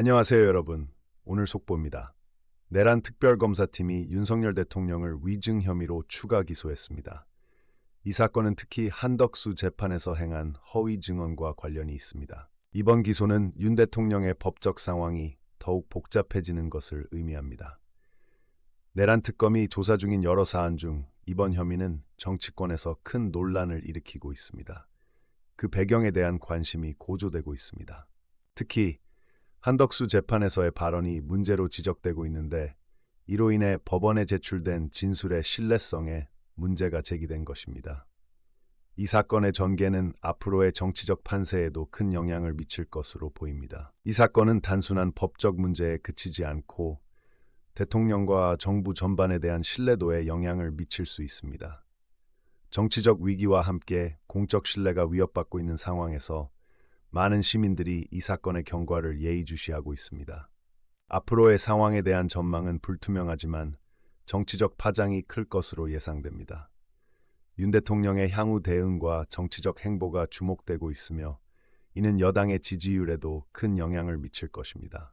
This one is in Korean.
안녕하세요, 여러분. 오늘 속보입니다. 내란 특별검사팀이 윤석열 대통령을 위증 혐의로 추가 기소했습니다. 이 사건은 특히 한덕수 재판에서 행한 허위 증언과 관련이 있습니다. 이번 기소는 윤 대통령의 법적 상황이 더욱 복잡해지는 것을 의미합니다. 내란 특검이 조사 중인 여러 사안 중 이번 혐의는 정치권에서 큰 논란을 일으키고 있습니다. 그 배경에 대한 관심이 고조되고 있습니다. 특히 한덕수 재판에서의 발언이 문제로 지적되고 있는데 이로 인해 법원에 제출된 진술의 신뢰성에 문제가 제기된 것입니다. 이 사건의 전개는 앞으로의 정치적 판세에도 큰 영향을 미칠 것으로 보입니다. 이 사건은 단순한 법적 문제에 그치지 않고 대통령과 정부 전반에 대한 신뢰도에 영향을 미칠 수 있습니다. 정치적 위기와 함께 공적 신뢰가 위협받고 있는 상황에서 많은 시민들이 이 사건의 경과를 예의주시하고 있습니다. 앞으로의 상황에 대한 전망은 불투명하지만 정치적 파장이 클 것으로 예상됩니다. 윤 대통령의 향후 대응과 정치적 행보가 주목되고 있으며 이는 여당의 지지율에도 큰 영향을 미칠 것입니다.